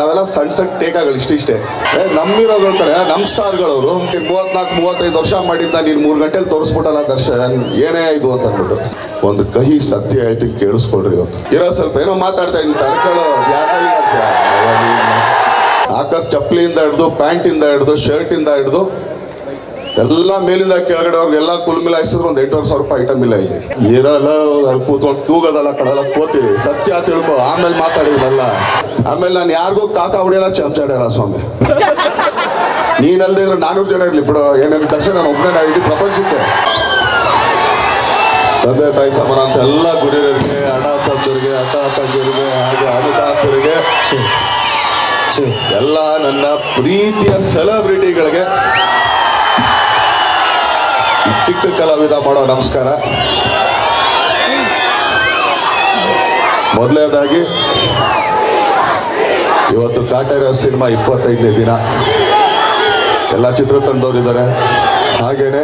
ನಾವೆಲ್ಲ ಸಣ್ಣ ಸಣ್ಣ ಟೇಕಾಗಳು ಇಷ್ಟಿಷ್ಟೇ ನಮ್ಮಿರೋಗಳ ಕಡೆ ನಮ್ಮ ಸ್ಟಾರ್ಗಳವರು ಮೂವತ್ನಾಲ್ಕು, ಮೂವತ್ತೈದು ವರ್ಷ ಮಾಡಿದ್ದ ನೀನು ಮೂರು ಗಂಟೆಲಿ ತೋರಿಸ್ಬಿಟ್ಟಲ್ಲ ದರ್ಶನ್ ಏನೇ ಇದು ಅಂತ ಅಂದ್ಬಿಟ್ಟು. ಒಂದು ಕಹಿ ಸತ್ಯ ಹೇಳ್ತೀನಿ ಕೇಳಿಸ್ಕೊಳ್ರಿ ಇವತ್ತು. ಇರೋ ಸ್ವಲ್ಪ ಏನೋ ಮಾತಾಡ್ತಾ ಇದ್ದೀನಿ ತಡ್ಕೊಳ್ಳೋ ಯಾಕೆ ಆಕಾಶ್ ಚಪ್ಪಲಿಯಿಂದ ಹಿಡ್ದು, ಪ್ಯಾಂಟಿಂದ ಹಿಡ್ದು, ಶರ್ಟಿಂದ ಹಿಡ್ದು ಎಲ್ಲ ಮೇಲಿಂದ ಕೆಳಗಡೆ ಅವ್ರಿಗೆಲ್ಲ ಕುಲ್ ಮಿಲಾಯಿಸಿದ್ರು ಒಂದು ಎಂಟೂವರೆ ಸಾವಿರ ರೂಪಾಯಿ ಐಟಮ್ ಇಲ್ಲ ಇಲ್ಲಿ. ಇರಲ್ಲ ಅಲ್ಲಿ ಕೂತ್ಕೊಂಡು ಕೂಗೋದಲ್ಲ ಕಡಲ ಕೋತಿ ಸತ್ಯ ತಿಳ್ಕೊ ಆಮೇಲೆ ಮಾತಾಡಿದ್ರಲ್ಲ ಆಮೇಲೆ ನಾನು ಯಾರಿಗೂ ಕಾಕ ಹೊಡಿಯಲ್ಲ ಚಮಚಾಡ್ಯಲ್ಲ ಸ್ವಾಮಿ. ನೀನಲ್ಲದೆ ಇದ್ರೆ ನಾನೂರು ಜನ ಇರ್ಲಿ ಬಿಡು. ಏನೇನು ದರ್ಶನ ನಾನು ಒಬ್ಬನೇ ನಾ ಇಡೀ ಪ್ರಪಂಚಕ್ಕೆ. ತಂದೆ ತಾಯಿ ಸಮಾನ ಅಂತ ಎಲ್ಲ ಗುರಿಯರಿಗೆ ಅಣ್ಣ ತಂದಿರಿಗೆ ಅಕ್ಕ ತಂದಿರಿಗೆ ಹಾಗೆ ಅನುದಾತರಿಗೆ. ಎಲ್ಲ ನನ್ನ ಪ್ರೀತಿಯ ಸೆಲೆಬ್ರಿಟಿಗಳಿಗೆ ಚಿಕ್ಕ ಕಲಾವಿದ ಮಾಡೋ ನಮಸ್ಕಾರ. ಮೊದಲನೇದಾಗಿ, ಇವತ್ತು ಕಾಟೇರ ಸಿನಿಮಾ ಇಪ್ಪತ್ತೈದನೇ ದಿನ. ಎಲ್ಲ ಚಿತ್ರತಂಡದವರಿದ್ದಾರೆ. ಹಾಗೇನೆ,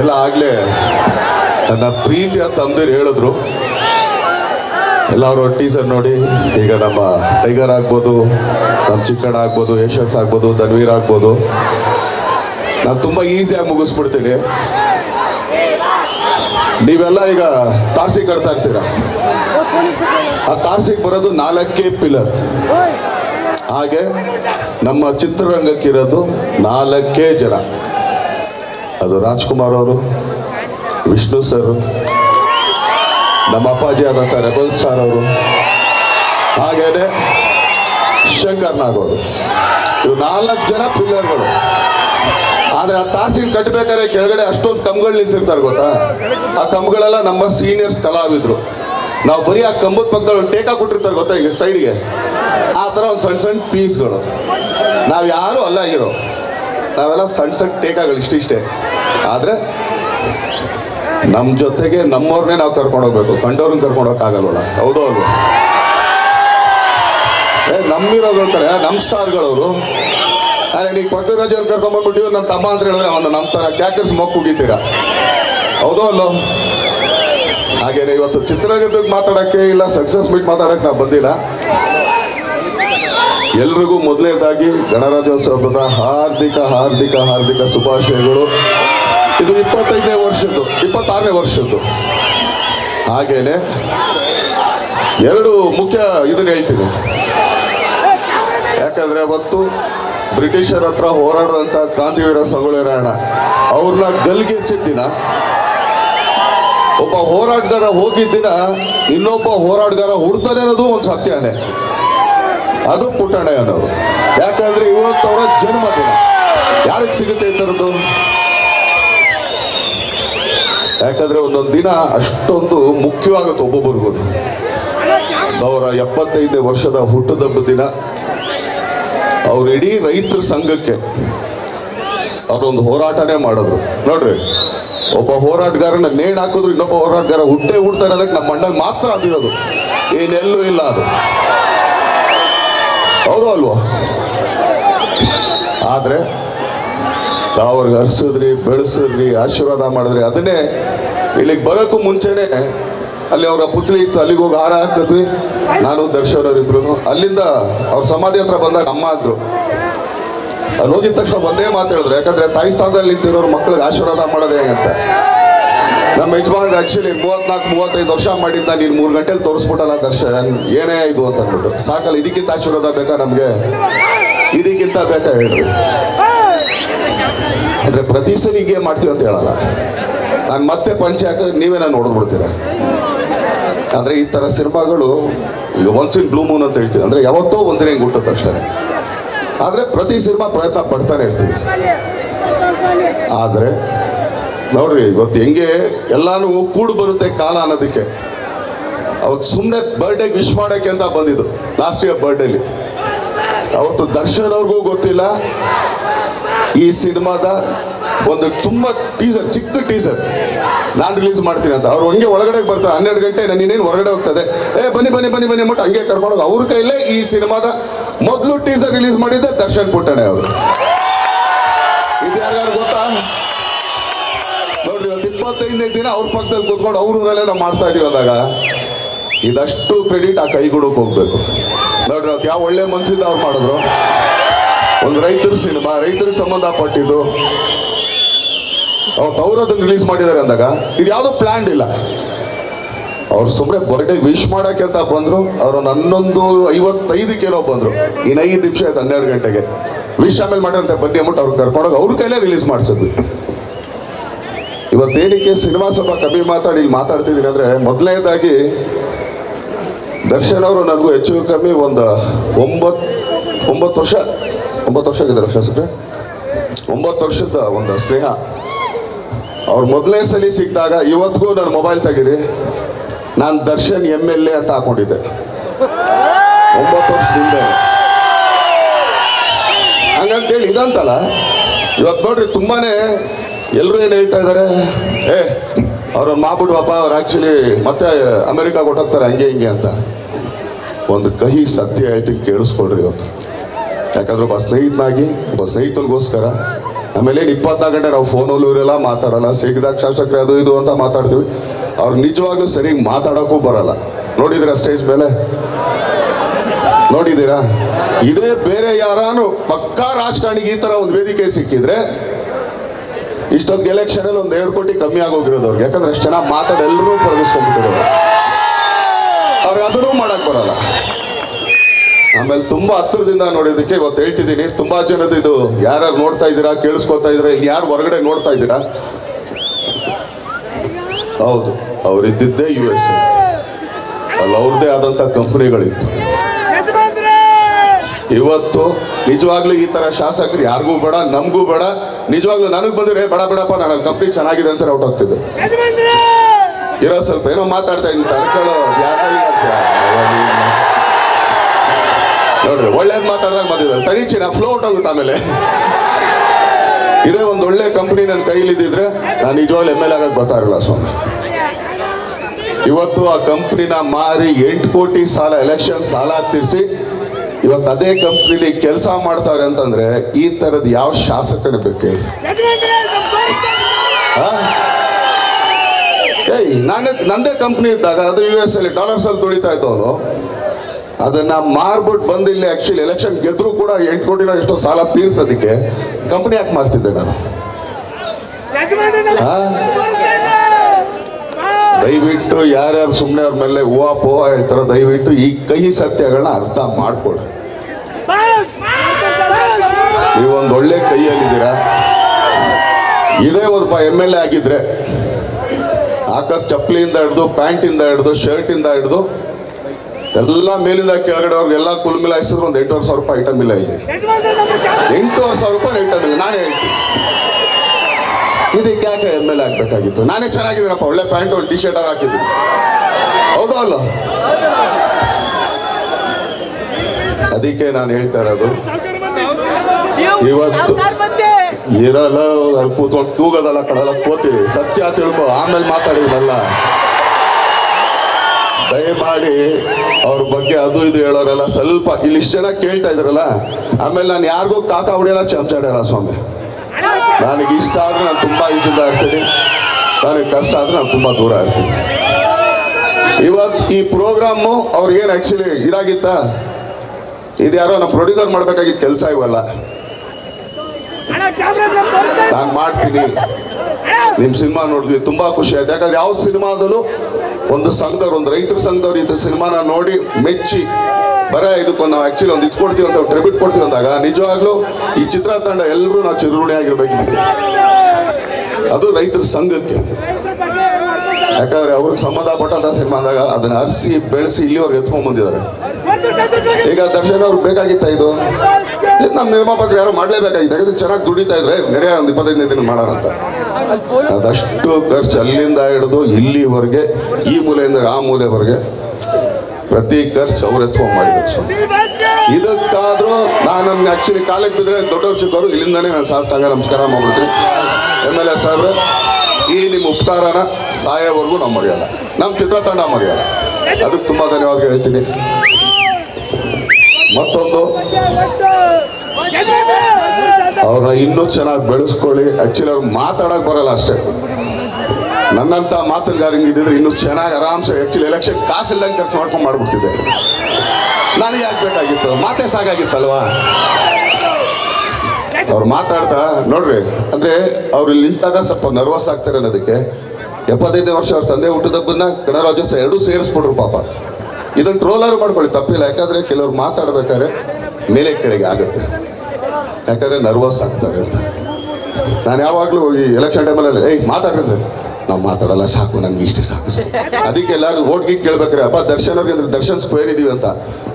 ಎಲ್ಲ ಆಗಲೇ ನನ್ನ ಪ್ರೀತಿಯ ತಂದಿರು ಹೇಳಿದ್ರು. ಎಲ್ಲರೂ ಟೀಸರ್ ನೋಡಿ, ಈಗ ನಮ್ಮ ಟೈಗರ್ ಆಗ್ಬೋದು, ನಮ್ಮ ಚಿಕ್ಕಣ್ಣ ಆಗ್ಬೋದು, ಯಶಸ್ ಆಗ್ಬೋದು, ಧನ್ವೀರ್ ಆಗ್ಬೋದು. ನಾನು ತುಂಬ ಈಸಿಯಾಗಿ ಮುಗಿಸ್ಬಿಡ್ತೀನಿ. ನೀವೆಲ್ಲ ಈಗ ತಾರ್ಸಿ ಕಟ್ತಾ ಇರ್ತೀರ ಆ ತಾರ್ಸಿಗೆ ಬರೋದು ನಾಲ್ಕೇ ಪಿಲ್ಲರ್. ಹಾಗೆ ನಮ್ಮ ಚಿತ್ರರಂಗಕ್ಕಿರೋದು ನಾಲ್ಕೇ ಜನ. ಅದು ರಾಜ್ಕುಮಾರ್ ಅವರು, ವಿಷ್ಣು ಸರ್, ನಮ್ಮ ಅಪ್ಪಾಜಿ ಆದಂಥ ರೆಬಲ್ ಸ್ಟಾರ್ ಅವರು, ಹಾಗೇನೆ ಶಂಕರ್ ನಾಗ್ ಅವರು. ಇವು ನಾಲ್ಕು ಜನ ಪಿಲ್ಲರ್ಗಳು. ಆದ್ರೆ ಆ ತಾರ್ಸಿನ ಕಟ್ಟಬೇಕಾದ್ರೆ ಕೆಳಗಡೆ ಅಷ್ಟೊಂದು ಕಂಬಗಳು ನಿಲ್ಸಿರ್ತಾರೆ ಗೊತ್ತಾ? ಆ ಕಂಬಗಳೆಲ್ಲ ನಮ್ಮ ಸೀನಿಯರ್ಸ್ ಕಲಾವಿದ್ರು. ನಾವು ಬರೀ ಆ ಕಂಬದ ಪಕ್ಕದಲ್ಲಿ ಒಂದು ಟೇಕಾ ಕೊಟ್ಟಿರ್ತಾರೆ ಗೊತ್ತಾ ಈಗ ಸೈಡ್ಗೆ? ಆ ಥರ ಒಂದು ಸಣ್ಣ ಸಣ್ಣ ಪೀಸ್ಗಳು. ನಾವು ಯಾರು ಅಲ್ಲ ಇರೋ ನಾವೆಲ್ಲ ಸಣ್ಣ ಸಣ್ಣ ಟೇಕಾಗಳು ಇಷ್ಟಿಷ್ಟೇ ಆದರೆ ನಮ್ಮ ಜೊತೆಗೆ ನಮ್ಮವ್ರನ್ನೇ ನಾವು ಕರ್ಕೊಂಡು ಹೋಗ್ಬೇಕು. ಕಂಡವ್ರನ್ನ ಕರ್ಕೊಂಡು ಹೋಗೋಕ್ಕಾಗಲ್ವಲ್ಲ? ಹೌದೋ ಅಲ್ವಾ? ಏ ನಮ್ಮಿರೋಗಳ ಕಡೆ ನಮ್ಮ ಸ್ಟಾರ್ಗಳವರು. ಅರೆ ನೀವು ಪಕ್ಕದ ರಾಜ್ಯವ್ರು ಕರ್ಕೊಂಡ್ಬಂದ್ಬಿಟ್ಟು ನನ್ನ ತಮ್ಮ ಅಂತ ಹೇಳಿದ್ರೆ ಅವನು ನಮ್ಮ ಥರ ಕ್ಯಾಕರ್ಸ್ ಮೊಕ್ಕು ಹೋಗಿದ್ದೀರಾ ಹೌದೋ ಅಲ್ಲೋ? ಹಾಗೇನೆ, ಇವತ್ತು ಚಿತ್ರರಂಗದಾಗ ಮಾತಾಡೋಕ್ಕೆ ಇಲ್ಲ ಸಕ್ಸಸ್ ಮೀಟ್ ಮಾತಾಡೋಕ್ಕೆ ನಾವು ಬಂದಿಲ್ಲ. ಎಲ್ರಿಗೂ ಮೊದಲನೇದಾಗಿ ಗಣರಾಜ್ಯೋತ್ಸವದ ಹಾರ್ದಿಕ ಹಾರ್ದಿಕ ಹಾರ್ದಿಕ ಶುಭಾಶಯಗಳು. ಇದು ಇಪ್ಪತ್ತೈದನೇ ವರ್ಷದ್ದು, ಇಪ್ಪತ್ತಾರನೇ ವರ್ಷದ್ದು. ಹಾಗೇನೆ, ಎರಡು ಮುಖ್ಯ ಇದನ್ನ ಹೇಳ್ತೀನಿ. ಯಾಕಂದ್ರೆ ಅವತ್ತು ಬ್ರಿಟಿಷರ ಹತ್ರ ಹೋರಾಡಿದಂಥ ಕ್ರಾಂತಿವೀರ ಸಂಗೊಳ್ಳಿ ರಾಯಣ್ಣ ಅವ್ರನ್ನ ಗಲ್ಗೆಸಿದ ದಿನ, ಒಬ್ಬ ಹೋರಾಟಗಾರ ಹೋಗಿದ್ದ ದಿನ ಇನ್ನೊಬ್ಬ ಹೋರಾಟಗಾರ ಹುಡ್ತಾನೆ ಅನ್ನೋದು ಒಂದು ಸತ್ಯನೇ. ಅದು ಪುಟ್ಟಣ ಅನ್ನೋದು. ಯಾಕಂದ್ರೆ ಇವತ್ತು ಅವರ ಜನ್ಮದಿನ. ಯಾರಿಗೆ ಸಿಗುತ್ತೆ ಈ ಯಾಕಂದ್ರೆ ಒಂದೊಂದು ದಿನ ಅಷ್ಟೊಂದು ಮುಖ್ಯವಾಗುತ್ತೆ ಒಬ್ಬೊಬ್ಬರಿಗೂ. ಸಾವಿರ ಎಪ್ಪತ್ತೈದನೇ ವರ್ಷದ ಹುಟ್ಟದಬ್ಬ ದಿನ. ಅವ್ರು ಇಡೀ ರೈತರ ಸಂಘಕ್ಕೆ ಅವರೊಂದು ಹೋರಾಟನೇ ಮಾಡಿದ್ರು. ನೋಡ್ರಿ, ಒಬ್ಬ ಹೋರಾಟಗಾರನ ನೇಣು ಹಾಕಿದ್ರು, ಇನ್ನೊಬ್ಬ ಹೋರಾಟಗಾರ ಹುಟ್ಟೆ ಹುಡ್ತಾ ಇರೋದಕ್ಕೆ ನಮ್ಮ ಅಣ್ಣಗೆ ಮಾತ್ರ ಅದಿರೋದು. ಏನೆಲ್ಲೂ ಇಲ್ಲ ಅದು. ಹೌದು ಅಲ್ವಾ? ಆದ್ರೆ ತಾವ್ರಿಗೆ ಹರಿಸಿದ್ರಿ, ಬೆಳೆಸಿದ್ರಿ, ಆಶೀರ್ವಾದ ಮಾಡಿದ್ರಿ, ಅದನ್ನೇ ಇಲ್ಲಿಗೆ ಬರೋಕ್ಕೂ ಮುಂಚೆನೆ ಅಲ್ಲಿ ಅವರ ಪುತ್ಲಿ ಇತ್ತು, ಅಲ್ಲಿಗೆ ಹೋಗಿ ಹಾರ ಹಾಕಿದ್ವಿ. ನಾನು ದರ್ಶನವರಿಬ್ರು ಅಲ್ಲಿಂದ ಅವ್ರ ಸಮಾಧಿ ಹತ್ರ ಬಂದಾಗ ಅಮ್ಮ ಅಂದ್ರು. ಅಲ್ಲಿ ಹೋಗಿದ ತಕ್ಷಣ ಒಂದೇ ಮಾತು ಹೇಳಿದ್ರು. ಯಾಕಂದ್ರೆ ತಾಯಿ ಸ್ಥಾನದಲ್ಲಿ ನಿಂತಿರೋರು ಮಕ್ಕಳಿಗೆ ಆಶೀರ್ವಾದ ಮಾಡೋದು ಹೇಗಂತ? ನಮ್ಮ ಯಜಮಾನ್ರು ಆಕ್ಚುಲಿ ಮೂವತ್ನಾಲ್ಕು, ಮೂವತ್ತೈದು ವರ್ಷ ಮಾಡಿದ್ದ ನೀನು ಮೂರು ಗಂಟೆಲಿ ತೋರಿಸ್ಬಿಟ್ಟಲ್ಲ ದರ್ಶನ್ ಏನೇ ಇದು ಅಂತ ಅಂದ್ಬಿಟ್ಟು. ಸಾಕಲ್ಲ, ಇದಕ್ಕಿಂತ ಆಶೀರ್ವಾದ ಬೇಕಾ ನಮಗೆ? ಇದಕ್ಕಿಂತ ಬೇಕಾ ಹೇಳಿ ಅಂದ್ರೆ ಪ್ರತಿ ಸಲ ಹೀಗೆ ಮಾಡ್ತೀವಿ ಅಂತ ಹೇಳಲ್ಲ. ನಾನು ಮತ್ತೆ ಪಂಚೆ ಹಾಕಿದ್ರೆ ನೀವೇನ ನೋಡ್ಬಿಡ್ತೀರ? ಅಂದ್ರೆ ಈ ಥರ ಸಿನಿಮಾಗಳು ಒನ್ಸ್ ಇನ್ ಬ್ಲೂ ಮೂನ್ ಅಂತ ಹೇಳ್ತೀವಿ. ಅಂದ್ರೆ ಯಾವತ್ತೋ ಒಂದಿನ ಹಿಂಗೆ ಹುಟ್ಟುತ್ತೆ ಅಷ್ಟೇ. ಆದರೆ ಪ್ರತಿ ಸಿನಿಮಾ ಪ್ರಯತ್ನ ಪಡ್ತಾನೆ ಇರ್ತೀವಿ. ಆದರೆ ನೋಡ್ರಿ, ಇವತ್ತು ಹೆಂಗೆ ಎಲ್ಲಾನು ಕೂಡು ಬರುತ್ತೆ ಕಾಲ ಅನ್ನೋದಕ್ಕೆ. ಅವತ್ತು ಸುಮ್ಮನೆ ಬರ್ಡೇಗೆ ವಿಶ್ ಮಾಡೋಕ್ಕೆ ಅಂತ ಬಂದಿದ್ದು ಲಾಸ್ಟ್ ಇಯರ್ ಬರ್ಡೇಲಿ ಅವತ್ತು ದರ್ಶನ್ ಅವ್ರಿಗೂ ಗೊತ್ತಿಲ್ಲ. ಈ ಸಿನಿಮಾದ ಒಂದು ತುಂಬ ಟೀಸರ್ ಚಿಕ್ಕ ಟೀಸರ್ ನಾನು ರಿಲೀಸ್ ಮಾಡ್ತೀನಿ ಅಂತ. ಅವ್ರು ಹಂಗೆ ಒಳಗಡೆ ಬರ್ತಾರೆ. ಹನ್ನೆರಡು ಗಂಟೆ ನಾನು ಹೊರಗಡೆ ಹೋಗ್ತದೆ. ಏ, ಬನ್ನಿ ಬನ್ನಿ ಬನ್ನಿ ಬನ್ನಿ ಅಂದ್ಬಿಟ್ಟು ಹಂಗೆ ಕರ್ಕೊಂಡು ಹೋಗಿ ಅವ್ರ ಕೈಲೇ ಈ ಸಿನಿಮಾದ ಮೊದಲು ಟೀಸರ್ ರಿಲೀಸ್ ಮಾಡಿದ್ದೆ ದರ್ಶನ್ ಪುಟ್ಟಣೆ ಅವರು. ಇದು ಯಾರ್ಯಾರು ಗೊತ್ತಾ? ನೋಡ್ರಿ, ಇವತ್ತು ಇಪ್ಪತ್ತೈದನೇ ದಿನ ಅವ್ರ ಪಕ್ಕದಲ್ಲಿ ಕೂತ್ಕೊಂಡು ಅವ್ರ ನಾವು ಮಾಡ್ತಾ ಇದೀವಿ ಅಂದಾಗ ಇದಷ್ಟು ಕ್ರೆಡಿಟ್ ಆ ಕೈಗೂಡಕ್ಕೆ ಹೋಗ್ಬೇಕು. ನೋಡ್ರಿ, ಅವತ್ತು ಯಾವ ಒಳ್ಳೆ ಮನ್ಸಿಂದ ಅವ್ರು ಮಾಡಿದ್ರು. ಒಂದು ರೈತರ ಸಿನಿಮಾ, ರೈತರಿಗೆ ಸಂಬಂಧಪಟ್ಟಿದ್ದು. ಅವತ್ತು ಅವ್ರು ಅದನ್ನ ರಿಲೀಸ್ ಮಾಡಿದ್ದಾರೆ ಅಂದಾಗ, ಇದು ಯಾವುದೋ ಪ್ಲ್ಯಾನ್ ಇಲ್ಲ. ಅವ್ರು ಸುಮ್ಮನೆ ಬರ್ಡೇ ವಿಶ್ ಮಾಡಕ್ಕೆ ಅಂತ ಬಂದ್ರು, ಅವರು ಹನ್ನೊಂದು ಐವತ್ತೈದಕ್ಕೆ ಏನೋ ಬಂದ್ರು. ಇನ್ನು ಐದು ನಿಮಿಷ ಆಯ್ತು, ಹನ್ನೆರಡು ಗಂಟೆಗೆ. ವಿಶ್ ಆಮೇಲೆ ಮಾಡಿರಂತೆ, ಬನ್ನಿ ಅಂದ್ಬಿಟ್ಟು ಅವ್ರು ಕರ್ಕೊಂಡೋಗಿ ಅವ್ರ ಕೈಲೇ ರಿಲೀಸ್ ಮಾಡಿಸಿದ್ವಿ ಇವತ್ತೇನಕ್ಕೆ ಸಿನಿಮಾ ಸ್ವಲ್ಪ ಕಮ್ಮಿ ಮಾತಾಡಿ, ಇಲ್ಲಿ ಮಾತಾಡ್ತಿದ್ದೀನಿ ಅಂದರೆ ಮೊದಲನೇದಾಗಿ ದರ್ಶನ್ ಅವರು ನನಗೂ ಹೆಚ್ಚು ಕಮ್ಮಿ ಒಂದು ಒಂಬತ್ತು ಒಂಬತ್ತು ವರ್ಷ ಒಂಬತ್ತು ವರ್ಷ ಆಗಿದ್ದಾರೆ ಶಾಸಕರೇ ಒಂಬತ್ತು ವರ್ಷದ ಒಂದು ಸ್ನೇಹ. ಅವ್ರು ಮೊದಲನೇ ಸಲ ಸಿಕ್ಕಿದಾಗ ಇವತ್ತಿಗೂ ನನ್ನ ಮೊಬೈಲ್ ತೆಗೀರಿ ನಾನು ದರ್ಶನ್ ಎಂ ಎಲ್ ಎ ಅಂತ ಹಾಕೊಂಡಿದ್ದೆ. ಒಂಬತ್ತು ವರ್ಷದಿಂದ ಹಂಗಂತೇಳಿ ಇದಂತಲ್ಲ, ಇವತ್ತು ನೋಡ್ರಿ ತುಂಬಾನೇ ಎಲ್ಲರೂ ಏನು ಹೇಳ್ತಾ ಇದ್ದಾರೆ ಏ, ಅವ್ರನ್ನ ಮಾಡ್ಬಿಟ್ಟು ಪಾಪ ಅವ್ರು ಆ್ಯಕ್ಚುಲಿ ಮತ್ತೆ ಅಮೆರಿಕ ಕೊಟ್ಟೋಗ್ತಾರೆ, ಹಂಗೆ ಹಿಂಗೆ ಅಂತ. ಒಂದು ಕಹಿ ಸತ್ಯ ಹೇಳ್ತೀನಿ ಕೇಳಿಸ್ಕೊಳ್ರಿ ಇವತ್ತು. ಯಾಕಂದ್ರೆ ಒಬ್ಬ ಸ್ನೇಹಿತನಾಗಿ, ಒಬ್ಬ ಸ್ನೇಹಿತನಿಗೋಸ್ಕರ ಆಮೇಲೆ ಏನು ಇಪ್ಪತ್ನಾಲ್ಕು ಗಂಟೆ ನಾವು ಫೋನಲ್ಲೂ ಇರಲ್ಲ ಮಾತಾಡಲ್ಲ. ಸಿಗದಾಗ ಶಾಸಕರು ಅದು ಇದು ಅಂತ ಮಾತಾಡ್ತೀವಿ. ಅವ್ರು ನಿಜವಾಗ್ಲೂ ಸರಿಯಾಗಿ ಮಾತಾಡೋಕ್ಕೂ ಬರಲ್ಲ. ನೋಡಿದಿರ ಸ್ಟೇಜ್ ಮೇಲೆ? ನೋಡಿದ್ದೀರಾ? ಇದೇ ಬೇರೆ ಯಾರಾನು ಪಕ್ಕಾ ರಾಜಕಾರಣಿಗೆ ಈ ತರ ಒಂದು ವೇದಿಕೆ ಸಿಕ್ಕಿದ್ರೆ ಇಷ್ಟೊಂದು ಎಲೆಕ್ಷನ್ ಅಲ್ಲಿ ಒಂದು ಎರಡು ಕೋಟಿ ಕಮ್ಮಿ ಆಗೋಗಿರೋದು ಅವ್ರಿಗೆ. ಯಾಕಂದ್ರೆ ಅಷ್ಟು ಚೆನ್ನಾಗಿ ಮಾತಾಡಿ ಎಲ್ಲರೂ ಪರಗಿಸ್ಕೊಂಡ್ಬಿಟ್ಟಿರೋದು ಅವ್ರಿಗೆ ಅದನ್ನೂ ಮಾಡಕ್ ಬರಲ್ಲ. ಆಮೇಲೆ ತುಂಬಾ ಹತ್ತಿರದಿಂದ ನೋಡಿದ್ದಕ್ಕೆ ಇವತ್ತು ಹೇಳ್ತಿದ್ದೀನಿ. ತುಂಬಾ ಜನದ ಇದು ಯಾರು ನೋಡ್ತಾ ಇದ್ದೀರಾ ಕೇಳಿಸ್ಕೊತಾ ಇದ್ದೀರಾ ಇಲ್ಲಿ ಯಾರು ಹೊರಗಡೆ ನೋಡ್ತಾ ಇದ್ದೀರಾ? ಹೌದು, ಅವರಿದ್ದಿದ್ದೇ ಯು ಎಸ್ ಅಲ್ಲಿ ಅವ್ರದ್ದೇ ಆದಂಥ ಕಂಪ್ನಿಗಳಿತ್ತು. ಇವತ್ತು ನಿಜವಾಗ್ಲೂ ಈ ತರ ಶಾಸಕರು ಯಾರಿಗೂ ಬೇಡ, ನಮಗೂ ಬೇಡ. ನಿಜವಾಗ್ಲೂ ನನಗೆ ಬಂದ್ರೆ ಬೇಡ, ಬೇಡಪ್ಪ ನನ್ನ ಕಂಪ್ನಿ ಚೆನ್ನಾಗಿದೆ ಅಂತ ಔಟ್ ಹೋಗ್ತಿದ್ದೆ ಇರೋ ಸ್ವಲ್ಪ ಏನೋ ಮಾತಾಡ್ತಾ ಇದ್ದೀನಿ, ತಡ್ಕೊಳ್ಳೋ ಯಾಕೆ ನೋಡ್ರಿ, ಒಳ್ಳೇದು ಮಾತಾಡ್ದಾಗ ತಡೀಚಿ ನಾ ಫ್ಲೋಟ್ ಆಗುತ್ತೆ ಆಮೇಲೆ. ಇದೇ ಒಂದು ಒಳ್ಳೆ ಕಂಪ್ನಿ ನನ್ನ ಕೈಲಿದ್ದಿದ್ರೆ ನಾನು ನಿಜವಾಗ್ಲೂ ಎಂ ಎಲ್ ಆಗಕ್ಕೆ ಬರ್ತಾ ಇರಲ್ಲ ಸ್ವಾಮಿ. ಇವತ್ತು ಆ ಕಂಪ್ನಿನ ಮಾರಿ ಎಂಟು ಕೋಟಿ ಸಾಲ ಎಲೆಕ್ಷನ್ ಸಾಲ ತೀರಿಸಿ ಇವತ್ತು ಅದೇ ಕಂಪ್ನಿಲಿ ಕೆಲಸ ಮಾಡ್ತಾರೆ ಅಂತಂದ್ರೆ ಈ ತರದ್ ಯಾವ ಶಾಸಕನ ಬೇಕು ಹೇಳಿ ನಾನು, ನಂದೇ ಕಂಪ್ನಿ ಇದ್ದಾಗ ಅದು ಯು ಎಸ್ ಅಲ್ಲಿ ಡಾಲರ್ಸ್ ಅಲ್ಲಿ ದುಡಿತಾ ಇದ್ದವನು. ಅದನ್ನ ಮಾರ್ಬಿಟ್ಟು ಬಂದು ಇಲ್ಲಿ ಆಕ್ಚುಲಿ ಎಲೆಕ್ಷನ್ ಗೆದ್ರು ಕೂಡ ಎಂಟು ಕೋಟಿನ ಎಷ್ಟೋ ಸಾಲ ತೀರ್ಸೋದಕ್ಕೆ ಕಂಪ್ನಿ ಯಾಕೆ ಮಾರ್ತಿದ್ದೆ ನಾನು? ದಯವಿಟ್ಟು ಯಾರ್ಯಾರು ಸುಮ್ಮನೆ ಅವ್ರ ಮೇಲೆ ಹೂವ ಪೋವ ಹೇಳ್ತಾರೋ ದಯವಿಟ್ಟು ಈ ಕಹಿ ಸತ್ಯಗಳನ್ನ ಅರ್ಥ ಮಾಡ್ಕೊಳ್ರಿ. ನೀವೊಂದು ಒಳ್ಳೆ ಕೈಯಲ್ಲಿದ್ದೀರ? ಇದೇ ಒಬ್ಬ ಎಂ ಎಲ್ ಎ ಆಗಿದ್ರೆ ಆಕಾಶ್ ಚಪ್ಪಲಿಯಿಂದ ಹಿಡ್ದು ಪ್ಯಾಂಟಿಂದ ಹಿಡ್ದು ಶರ್ಟಿಂದ ಹಿಡಿದು ಎಲ್ಲ ಮೇಲಿಂದ ಕೆಳಗಡೆ ಅವ್ರಿಗೆಲ್ಲ ಕುಲ್ ಮಿಲಾಯಿಸಿದ್ರು ಒಂದು ಎಂಟೂವರೆ ಸಾವಿರ ರೂಪಾಯಿ ಐಟಮ್ ಇಲ್ಲ ಇಲ್ಲಿ. ಎಂಟೂವರೆ ಸಾವಿರ ರೂಪಾಯಿ ಐಟಮ್ ಇಲ್ಲ. ನಾನೇ ಹೇಳ್ತೀನಿ. ಇದಕ್ಕೆ ಯಾಕೆ ಎಂ ಎಲ್ ಆಗ್ಬೇಕಾಗಿತ್ತು? ನಾನೇ ಚೆನ್ನಾಗಿದ್ದೀನಪ್ಪ. ಒಳ್ಳೆ ಪ್ಯಾಂಟ್ ಒಂದು ಟಿ ಶರ್ಟ್ ಹಾಕಿದ್ದೀನಿ. ಹೌದಾ ಅಲ್ಲ? ಅದಕ್ಕೆ ನಾನು ಹೇಳ್ತಾ ಇರೋದು, ಇವತ್ತು ಇರಲ್ಲ ಕೂತ್ಕೊಂಡು ಕೂಗೋದಲ್ಲ ಕಡಲ ಕೋತಿ. ಸತ್ಯ ತಿಳ್ಕೊ. ಆಮೇಲೆ ಮಾತಾಡಿದ್ರಲ್ಲ ದಯಮಾಡಿ ಅವ್ರ ಬಗ್ಗೆ ಅದು ಇದು ಹೇಳೋರೆಲ್ಲ ಸ್ವಲ್ಪ ಇಲ್ಲಿ ಇಷ್ಟು ಜನ ಕೇಳ್ತಾ ಇದ್ರಲ್ಲ, ಆಮೇಲೆ ನಾನು ಯಾರಿಗೂ ಕಾಕ ಹೊಡೆಯಲ್ಲ ಚಮಚಾಡಲ್ಲ ಸ್ವಾಮಿ. ನನಗೆ ಇಷ್ಟ ಆದ್ರೆ ನಾನು ತುಂಬಾ ಇಷ್ಟ ಇರ್ತೀನಿ. ನನಗೆ ಕಷ್ಟ ಆದ್ರೆ ನಾನು ತುಂಬಾ ದೂರ ಇರ್ತೀನಿ. ಇವತ್ತು ಈ ಪ್ರೋಗ್ರಾಮು ಅವ್ರಿಗೇನು ಆ್ಯಕ್ಚುಲಿ ಇದಾಗಿತ್ತ? ಇದು ಯಾರೋ ನಮ್ಮ ಪ್ರೊಡ್ಯೂಸರ್ ಮಾಡ್ಬೇಕಾಗಿತ್ತು ಕೆಲಸ ಇವಲ್ಲ. ನಾನು ಮಾಡ್ತೀನಿ. ನಿಮ್ಮ ಸಿನಿಮಾ ನೋಡಿದ್ವಿ ತುಂಬಾ ಖುಷಿ ಆಯ್ತು. ಯಾಕಂದ್ರೆ ಯಾವ ಸಿನಿಮಾದಲ್ಲೂ ಒಂದು ಸಂಘದವ್ರು, ಒಂದು ರೈತರ ಸಂಘದವ್ರು ಇಂಥ ಸಿನಿಮಾನ ನೋಡಿ ಮೆಚ್ಚಿ ಬರ ಇದಕ್ಕೊಂದು ನಾವು ಆ್ಯಕ್ಚುಲಿ ಒಂದು ಇದು ಕೊಡ್ತೀವಿ ಅಂತ ಟ್ರಿಬ್ಯೂಟ್ ಕೊಡ್ತೀವಿ ಅಂದಾಗ, ನಿಜವಾಗ್ಲೂ ಈ ಚಿತ್ರ ತಂಡ ಎಲ್ಲರೂ ನಾವು ಚಿರುಣಿ ಆಗಿರ್ಬೇಕು ಇದಕ್ಕೆ. ಅದು ರೈತರ ಸಂಘಕ್ಕೆ. ಯಾಕಂದ್ರೆ ಅವ್ರಿಗೆ ಸಂಬಂಧಪಟ್ಟಂತ ಸಿನಿಮಾ ಅಂದಾಗ ಅದನ್ನ ಅರಿಸಿ ಬೆಳೆಸಿ ಇಲ್ಲಿವರೆಗೆ ಎತ್ಕೊಂಡ್ ಬಂದಿದ್ದಾರೆ. ಈಗ ದರ್ಶನ್ ಅವ್ರಿಗೆ ಬೇಕಾಗಿತ್ತ ಇದು? ಇದು ನಮ್ಮ ನಿರ್ಮಾಪಕರು ಯಾರು ಮಾಡಲೇಬೇಕಾಗಿದೆ ಯಾಕಂದ್ರೆ ಚೆನ್ನಾಗಿ ದುಡಿತಾ ಇದ್ರೆ ನಡೆಯ ಒಂದು ಇಪ್ಪತ್ತೈದನೇ ದಿನ ಮಾಡೋಣ ಅಂತ. ಅದಷ್ಟು ಖರ್ಚು ಅಲ್ಲಿಂದ ಹಿಡಿದು ಇಲ್ಲಿವರೆಗೆ, ಈ ಮೂಲೆಯಿಂದ ಆ ಮೂಲೆವರೆಗೆ ಪ್ರತಿ ಖರ್ಚು ಅವರೆತ್ವ ಮಾಡಿದ್ರು ಸೊ ಇದಕ್ಕಾದರೂ ನಾನು ನನ್ನ ಆ್ಯಕ್ಚುಲಿ ಕಾಲಕ್ಕೆ ಬಿದ್ದರೆ ದೊಡ್ಡವ್ರು ಚಿಕ್ಕವರು ಇಲ್ಲಿಂದಾನೇ ನಾನು ಸಾಷ್ಟಾಂಗ ನಮಸ್ಕಾರ ಮಾಡ್ಬಿಡ್ತೀನಿ. ಎಂ ಎಲ್ ಎ ಸಾಹೇಬ್ರೆ, ಈ ನಿಮ್ಮ ಉಪಕಾರನ ಸಾಯೋವರೆಗೂ ನಾವು ಮರೆಯೋಲ್ಲ ನಮ್ಮ ಚಿತ್ರತಂಡ ಮರೆಯೋಲ್ಲ ಅದಕ್ಕೆ ತುಂಬ ಧನ್ಯವಾದ ಹೇಳ್ತೀನಿ. ಮತ್ತೊಂದು. ಅವ್ರನ್ನ ಇನ್ನೂ ಚೆನ್ನಾಗಿ ಬೆಳೆಸ್ಕೊಳ್ಳಿ. ಆಕ್ಚುಲಿ ಅವ್ರು ಮಾತಾಡಕ್ ಬರಲ್ಲ ಅಷ್ಟೇ. ನನ್ನಂತ ಮಾತುಗಾರಂಗೆ ಇದ್ದಿದ್ರೆ ಇನ್ನೂ ಚೆನ್ನಾಗಿ ಆರಾಮ್ಸೆ ಆಕ್ಚುಲಿ ಎಲೆಕ್ಷನ್ ಕಾಸಿಲ್ಲಂಗೆ ಖರ್ಚು ಮಾಡ್ಕೊಂಡು ಮಾಡ್ಬಿಡ್ತಿದ್ದೆ. ನನಗೆ ಆಗ್ಬೇಕಾಗಿತ್ತು ಬೇಕಾಗಿತ್ತು? ಮಾತೇ ಸಾಕಾಗಿತ್ತಲ್ವಾ? ಅವ್ರು ಮಾತಾಡ್ತಾ, ನೋಡ್ರಿ, ಅಂದ್ರೆ ಅವ್ರು ಇಲ್ಲಿ ನಿಂತಾಗ ಸ್ವಲ್ಪ ನರ್ವಸ್ ಆಗ್ತಾರೆ ಅನ್ನೋದಕ್ಕೆ. ಎಪ್ಪತ್ತೈದು ವರ್ಷ ಅವ್ರ ತಂದೆ ಹುಟ್ಟಿದಬ್ಬನ್ನ ಗಣರಾಜ್ಯೋತ್ಸವ ಎರಡೂ ಸೇರಿಸ್ಬಿಟ್ರು ಪಾಪ. ಇದನ್ನ ಟ್ರೋಲರ್ ಮಾಡ್ಕೊಳ್ಳಿ ತಪ್ಪಿಲ್ಲ. ಯಾಕಂದ್ರೆ ಕೆಲವ್ರು ಮಾತಾಡ್ಬೇಕಾದ್ರೆ ಮೇಲೆ ಕೆಳಗೆ ಆಗುತ್ತೆ. ಯಾಕಂದ್ರೆ ನರ್ವಸ್ ಆಗ್ತಾರೆ ಅಂತ. ನಾನು ಯಾವಾಗಲೂ ಈ ಎಲೆಕ್ಷನ್ ಟೈಮಲ್ಲಿ ಏಯ್ ಮಾತಾಡಿದ್ರೆ ನಾವು ಮಾತಾಡಲ್ಲ ಸಾಕು ನಮ್ಗೆ ಇಷ್ಟೇ ಸಾಕು. ಅದಕ್ಕೆ ಎಲ್ಲರೂ ಓಟ್ ಗೀಟ್ ಕೇಳ್ಬೇಕ್ರೆ ಅಪ್ಪ ದರ್ಶನ್ ಅವ್ರಿಗೆ ಅಂದ್ರೆ ದರ್ಶನ್ ಸ್ಕ್ವೇರ್ ಇದೀವಿ ಅಂತ.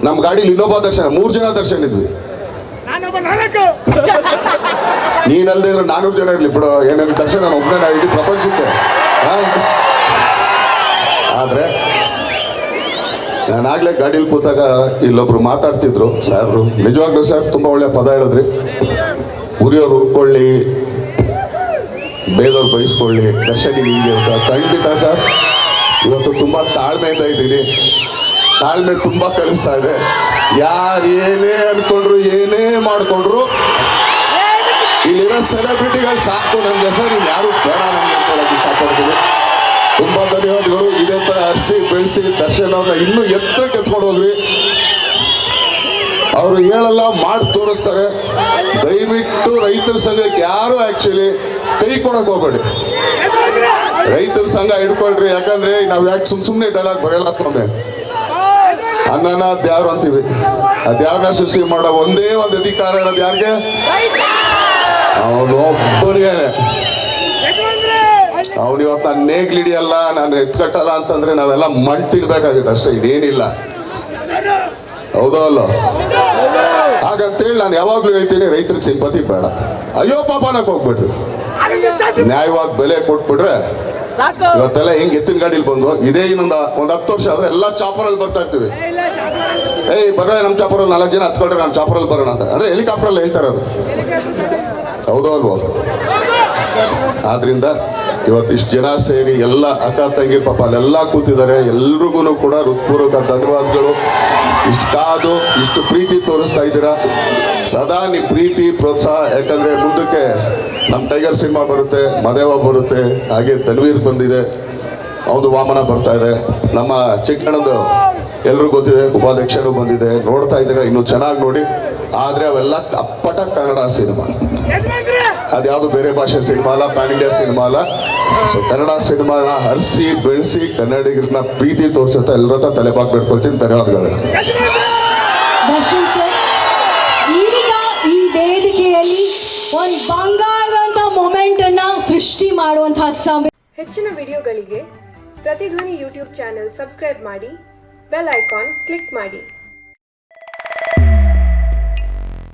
ನಮ್ಮ ಗಾಡೀಲಿ ಇನ್ನೊಬ್ಬ ದರ್ಶನ ಮೂರು ಜನ ದರ್ಶನ್ ಇದ್ವಿ. ನೀನಲ್ಲದೆ ಇದ್ರೆ ನಾನೂರು ಜನ ಇರಲಿ ಬಿಡೋ. ಏನೇನು ದರ್ಶನ ನಾನು ಒಬ್ಬನೇ ನಾ ಇಡೀ ಪ್ರಪಂಚಕ್ಕೆ. ಆದ್ರೆ ನಾನಾಗಲೇ ಗಾಡೀಲಿ ಕೂತಾಗ ಇಲ್ಲೊಬ್ರು ಮಾತಾಡ್ತಿದ್ರು. ಸಾಹೇಬ್ರು, ನಿಜವಾಗ್ಲೂ ಸರ್ ತುಂಬ ಒಳ್ಳೆ ಪದ ಹೇಳಿದ್ರಿ. ಉರಿಯೋರು ಉರ್ಕೊಳ್ಳಿ ಬೇದವ್ರು ಬಯಸ್ಕೊಳ್ಳಿ ದರ್ಶನಿಗೆ ಹಿಂಗೆ ಅಂತ. ಖಂಡಿತ ಸರ್ ಇವತ್ತು ತುಂಬ ತಾಳ್ಮೆಯಿಂದ ಇದ್ದೀನಿ. ತಾಳ್ಮೆ ತುಂಬ ಕಲಿಸ್ತಾ ಇದೆ. ಯಾರು ಏನೇ ಅನ್ಕೊಂಡ್ರು, ಏನೇ ಮಾಡ್ಕೊಂಡ್ರು, ಇಲ್ಲಿರೋ ಸೆಲೆಬ್ರಿಟಿಗಳು ಸಾಕು. ನಮ್ಗೆ ಸರ್ ಇಲ್ಲಿ ಯಾರು ಬೇಡ ನಮಗೆ ಅಂತ ಇಷ್ಟಪಡ್ತೀನಿ. ತುಂಬಾ ಧನ್ಯವಾದಗಳು ಇದೇ ತರ ಹರಿಸಿ ಬೆಳೆಸಿ ದರ್ಶನ್ ಅವ್ರನ್ನ ಇನ್ನೂ ಎತ್ತರಕ್ಕೆ ಎತ್ಕೊಂಡು ಅವರು ಹೇಳಲ್ಲ, ಮಾಡಿ ತೋರಿಸ್ತಾರೆ. ದಯವಿಟ್ಟು ರೈತರ ಸಂಘಕ್ಕೆ ಯಾರು ಆಕ್ಚುಲಿ ಕೈ ಕೊಡಕ್ ಹೋಗ್ಬೇಡಿ. ರೈತರ ಸಂಘ ಹಿಡ್ಕೊಳ್ರಿ, ಯಾಕಂದ್ರೆ ನಾವ್ ಯಾಕೆ ಸುಮ್ ಸುಮ್ನೆ ಡೈಲಾಗ್ ಬರೆಯಲ್ಲ ತಮ್ಮ ಅನ್ನನ ದ್ಯಾರು ಅಂತೀವಿ. ಆ ಅದ್ಯಾರನ್ನ ಸೃಷ್ಟಿ ಮಾಡೋ ಒಂದೇ ಒಂದು ಅಧಿಕಾರ ಇರೋದು ಯಾರಿಗೆ? ಅವನು ಒಬ್ಬನಿಗೇನೆ ಅವನು ಇವತ್ತು ನಾನು ನೇಗ್ಲಿಡಿಯಲ್ಲ ನಾನು ಎತ್ಕಟ್ಟಲ್ಲ ಅಂತಂದ್ರೆ ನಾವೆಲ್ಲ ಮಣ್ ತಿನ್ಬೇಕಾಗುತ್ತೆ ಅಷ್ಟೇ ಇದೇನಿಲ್ಲ. ಹೌದೋ ಅಲ್ಲೋ ಹಾಗಂತೇಳಿ ನಾನು ಯಾವಾಗ್ಲೂ ಹೇಳ್ತೀನಿ ರೈತರಿಗೆ ಸಿಂಪತಿ ಬೇಡ. ಅಯ್ಯೋ ಪಾಪ ಅನ್ನಕ್ ಹೋಗ್ಬಿಟ್ರಿ. ನ್ಯಾಯವಾಗಿ ಬೆಲೆ ಕೊಟ್ಬಿಟ್ರೆ ಇವತ್ತೆಲ್ಲ ಹೆಂಗ್ ಎತ್ತಿನ ಗಾಡಿಲಿ ಬಂದು ಇದೇ ಇನ್ನೊಂದು ಒಂದ್ ಹತ್ತು ವರ್ಷ ಆದ್ರೆ ಎಲ್ಲ ಚಾಪರಲ್ಲಿ ಬರ್ತಾ ಇರ್ತೀವಿ. ಏಯ್ ಬರ್ರೆ ನಮ್ಮ ಚಾಪರಲ್ಲಿ ನಾಲ್ಕು ಜನ ಹತ್ಕೊಂಡ್ರೆ ನಾನು ಚಾಪರಲ್ಲಿ ಬರೋಣ ಅಂತ. ಅಂದ್ರೆ ಹೆಲಿಕಾಪ್ಟರ್ ಅಲ್ಲಿ ಹೇಳ್ತಾರ ಹೌದೋ ಅಲ್ವೋ ಆದ್ರಿಂದ ಇವತ್ತು ಇಷ್ಟು ಜನ ಸೇರಿ ಎಲ್ಲ ಅಕ್ಕ ತಂಗಿ ಪಾಪ ಅಲ್ಲೆಲ್ಲ ಕೂತಿದ್ದಾರೆ. ಎಲ್ರಿಗೂ ಕೂಡ ಹೃತ್ಪೂರ್ವಕ ಧನ್ಯವಾದಗಳು. ಇಷ್ಟು ಕಾದು, ಇಷ್ಟು ಪ್ರೀತಿ ತೋರಿಸ್ತಾ ಇದ್ದೀರಾ? ಸದಾ ನಿಮ್ಮ ಪ್ರೀತಿ, ಪ್ರೋತ್ಸಾಹ, ಯಾಕಂದರೆ ಮುಂದಕ್ಕೆ ನಮ್ಮ ಟೈಗರ್ ಸಿನಿಮಾ ಬರುತ್ತೆ, ಮದೇವ ಬರುತ್ತೆ, ಹಾಗೆ ತನ್ವೀರ್ ಬಂದಿದೆ ಅವನು ವಾಮನ ಬರ್ತಾ ಇದೆ. ನಮ್ಮ ಚಿಕ್ಕಣ್ಣದು ಎಲ್ರಿಗೂ ಗೊತ್ತಿದೆ, ಉಪಾಧ್ಯಕ್ಷರು ಬಂದಿದೆ, ನೋಡ್ತಾ ಇದ್ದೀರಾ, ಇನ್ನೂ ಚೆನ್ನಾಗಿ ನೋಡಿ. ಆದರೆ ಅವೆಲ್ಲ ಅಪ್ಪಟ ಕನ್ನಡ ಸಿನಿಮಾ. ಅದ್ಯಾವುದು ಬೇರೆ ಭಾಷೆ ಸಿನಿಮಾ ಅಲ್ಲ ಪ್ಯಾನ್ ಇಂಡಿಯಾ ಸಿನಿಮಾ ಅಲ್ಲ. ಸೊ ಕನ್ನಡ ಸಿನಿಮಾನ ಹರಿಸಿ ಬೆಳೆಸಿ ಕನ್ನಡಿಗರನ್ನ ಪ್ರೀತಿ ತೋರಿಸುತ್ತಾ. ಎಲ್ಲರ ಹತ್ರ ತಲೆಬಾಗ್ ಬಿಟ್ಕೊಳ್ತೀನಿ. ಧನ್ಯವಾದಗಳು ದರ್ಶನ್ ಸರ್ ಈಗ ಈ ವೇದಿಕೆಯಲ್ಲಿ ಒಂದು ಬಂಗಾರದಂತ ಮೊಮೆಂಟ್ ಅನ್ನ ಸೃಷ್ಟಿ ಮಾಡುವಂತಹ ಸಮಯ ಹೆಚ್ಚಿನ ವಿಡಿಯೋಗಳಿಗೆ ಪ್ರತಿಧ್ವನಿ ಯೂಟ್ಯೂಬ್ ಚಾನೆಲ್ ಸಬ್ಸ್ಕ್ರೈಬ್ ಮಾಡಿ ಬೆಲ್ ಐಕಾನ್ ಕ್ಲಿಕ್ ಮಾಡಿ.